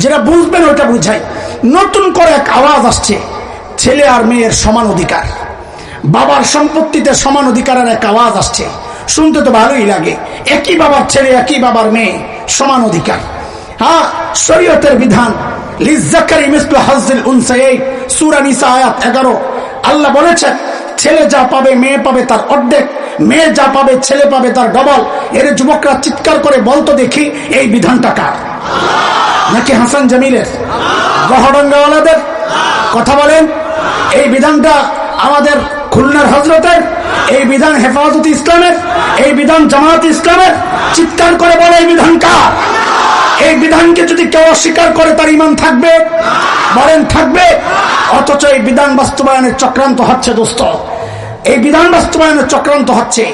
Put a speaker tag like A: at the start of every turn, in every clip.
A: যেটা বুঝবেন, ওইটা বুঝাই। নতুন করে এক আওয়াজ আসছে, ছেলে আর মেয়ের সমান অধিকার। বাবার সম্পত্তিতে সমান অধিকারের এক আওয়াজ আসছে। শুনতে তো ভালোই লাগে। একই বাবার ছেলে, একই বাবার মেয়ে, সমান অধিকার। হ্যাঁ শরীয়তের বিধান, লিজ্জাকারি মিসলু হাজিল উনসাইয়্যিদ সূরা নিসা আয়াত 11 আল্লাহ বলেছেন, ছেলে যা পাবে মেয়ে পাবে তার অর্ধেক, মেয়ে যা পাবে ছেলে পাবে তার ডবল। এর যুবকরা চিৎকার করে, বলতো দেখি, এই বিধানটা কার? নাকি হাসান জামিলের? গহরঙ্গাওয়ালাদের কথা বলেন। এই বিধানটা আমাদের খুলনার হজরতের, এই বিধান হেফাজত ইসলামের, এই বিধান জামাত ইসলামের। চিৎকার করে বলে এই বিধান কার এই বিধানকে যদি কেউ অস্বীকার করে, তার ইমান থাকবে, বলেন থাকবে। অথচ এই বিধান বাস্তবায়নের চক্রান্ত হচ্ছে, দোস্ত। এই বিধান বাস্তবায়নের চক্রান্ত হচ্ছে,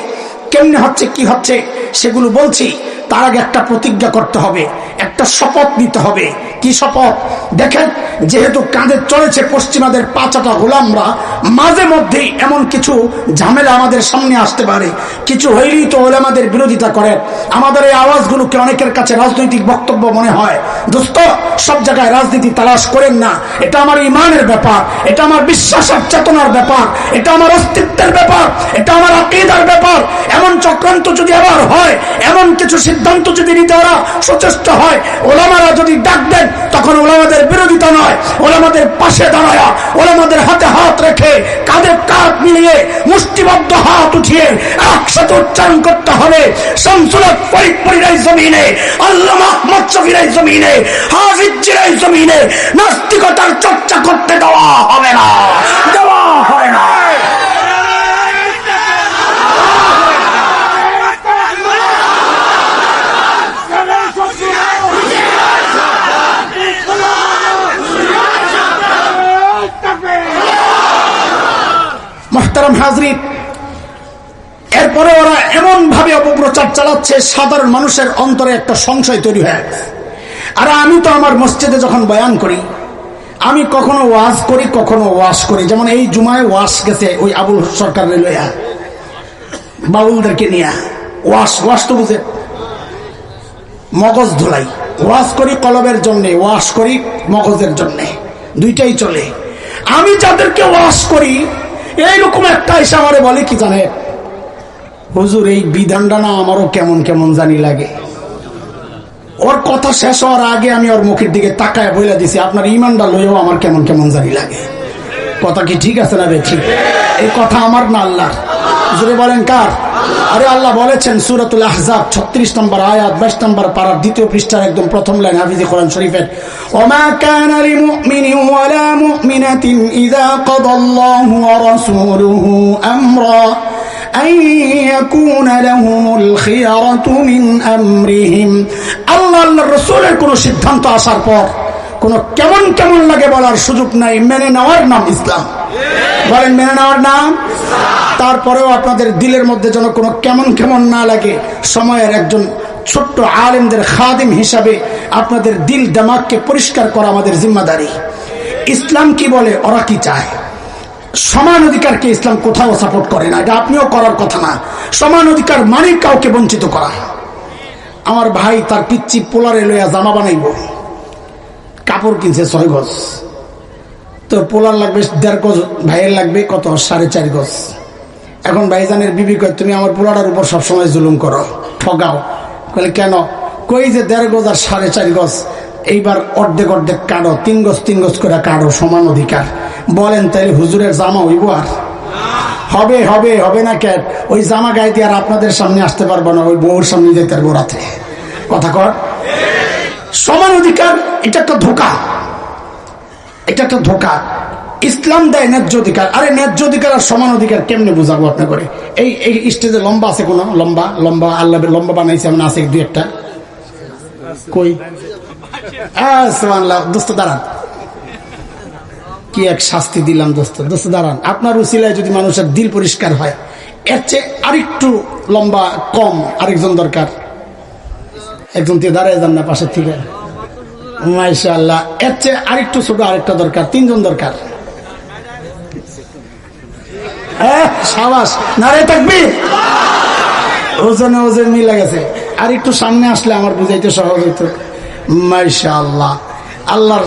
A: কেমনে হচ্ছে, কি হচ্ছে, সেগুলো বলছি। তার আগে একটা প্রতিজ্ঞা করতে হবে, একটা শপথ নিতে হবে। কি শপথ? দেখেন, যেহেতু কাঁধে চলেছে পশ্চিমাদের পাঁচাটা গোলামরা, মাঝে মধ্যেই এমন কিছু ঝামেলা আমাদের সামনে আসতে পারে। কিছু হইলেই তো ওলামাদের বিরোধিতা করেন আমাদের এই আওয়াজগুলোকে অনেকের কাছে রাজনৈতিক বক্তব্য মনে হয়। দোস্ত, সব জায়গায় রাজনীতি তালাশ করেন না। এটা আমার ইমানের ব্যাপার, এটা আমার বিশ্বাস আর চেতনার ব্যাপার, এটা আমার অস্তিত্বের ব্যাপার, এটা আমার আকিদার ব্যাপার। এমন চক্রান্ত যদি আবার হয়, এমন কিছু সিদ্ধান্ত যদি নিতে ওরা সচেষ্ট হয়, ওলামারা যদি ডাক দেন, তখন ওলামাদের বিরোধিতা নয়। ওলামাদের পাশে দাঁড়ায়া, ওলামাদের হাতে হাত রেখে কাঁধে কাঁধ মিলিয়ে মুষ্টিবদ্ধ হাত উঠিয়ে একসাথে উচ্চারণ করতে হবে। শামসুলত ফরিদপুরের জমিনে আল্লাহ মাহমদ শফির জমিনে, হাফিজির জমিনে নাস্তিকতার চর্চা করতে দেওয়া হবে না। দেওয়া হবে মোহতারাম হাজরিন, এরপরে ওরা এমন ভাবে অপপ্রচার চালাচ্ছে, সাধারণ মানুষের অন্তরে একটা সংশয় তৈরি হয়ে আর আমি তো আমার মসজিদে যখন বয়ান করি, আমি কখনো ওয়াজ করি, কখনো ওয়াশ করি। যেমন এই জুমায় ওয়াশ গেছে ওই আবুল সরকার লইয়া বাউলদেরকে নিয়ে ওয়াশ ওয়াশ তো বুঝে। মগজ ধুলাই। ওয়াশ করি কলবের জন্যে, ওয়াশ করি মগজের জন্যে। দুইটাই চলে। আমি যাদেরকে ওয়াশ করি এইরকম একটা এসে আমারে বলে, কি জানে? হুজুর, এই বিধানটা না আমারও কেমন কেমন জানি লাগে। ওর কথা শেষ হওয়ার আগে আমি ওর মুখের দিকে তাকায় বইলা দিছি, আপনার ইমানটা লইও আমার কেমন কেমন জানি লাগে। কথা কি ঠিক আছে না রে ঠিক এই কথা আমার না আল্লাহ জুড়ে বলেন কার আরে আল্লাহ বলেছেন সুরাতুল আহজাব ছত্রিশ নম্বর আয়াত বাইশ নম্বর পাড়ার দ্বিতীয় পৃষ্ঠার একদম প্রথম লাইন হাফিজি কোরআন শরীফের ওমা কানা লিমুমিন ওয়ালা মুমিনাতিন ইযা কাদাল্লাহু ওয়া রাসূলুহু আমরা أن يكون لهم الخيرة من أمرهم আল্লাহ আল্লাহ রসুলের কোন সিদ্ধান্ত আসার পর কোন কেমন কেমন লাগে বলার সুযোগ নাই। মেনে নেওয়ার নাম ইসলাম। বলেন, মেনে নেওয়ার নাম? তারপরেও আপনাদের দিলের মধ্যে যেন কোনো কেমন কেমন না লাগে। সময়ের একজন ছোট্ট আলেমদের খাদিম হিসাবে আপনাদের দিল দামাগকে পরিষ্কার করা আমাদের জিম্মাদারি। ইসলাম কি বলে, ওরা কি চায়? সমান অধিকারকে ইসলাম কোথাও সাপোর্ট করে না। এটা আপনিও করার কথা না। সমান অধিকার মানে কাউকে বঞ্চিত করা। আমার ভাই তার পিচ্ছি পোলারে লইয়া জামা বানাইব। কাপড় কিনছে ছয় গজ। তো পোলার লাগবে দেড় গজ, ভাইয়ের লাগবে কত? সাড়ে চার গজ। এখন ভাইজানের বিবি কয়, তুমি আমার পোলাটার উপর সবসময় জুলুম করো, ঠগাও। বলে, কেন? কই যে দেড় গজ আর সাড়ে চার গজ। এইবার অর্ধেক অর্ধেক কাটো তিন গজ তিন গজ করে কাটো সমান অধিকার। বলেন, তাইলে হুজুরের জামা হইব আর? হবে হবে হবে না কেন? ওই জামা গাইতে আর আপনাদের সামনে আসতে পারব না, ওই বউর সামনে যেতে পারব রাতে। কথা কর। সমান অধিকার এটা একটা ধোকা। এটা একটা ধোকা। ইসলাম দেয় ন্যায্য অধিকার। আরে ন্যায্য অধিকার আর সমান অধিকার কেমনে বুঝাবো আপনি করে এই এই স্টেজে লম্বা আছে কোনো? লম্বা লম্বা আল্লাহ লম্বা বানাইছে এমন আছে দুই একটা? কই? আহ, দোস্ত দাঁড়ান। কি এক শাস্তি দিলাম দোস্ত? দোস্ত দাঁড়ান। আপনার উচিলায় যদি মানুষের দিল পরিষ্কার হয় এর চেয়ে আরেকটু লম্বা কম আরেকজন দরকার। একজন দিয়ে দাঁড়ায় যান না পাশের থেকে। মাইশাল্লাহ এর চেয়ে আরেকটু ছোট আরেকটা দরকার, তিনজন দরকার। থাকবি ওজনে মিলে গেছে। আর একটু সামনে আসলে আমার বুঝাইতে সহজ হইতো। আল্লাহর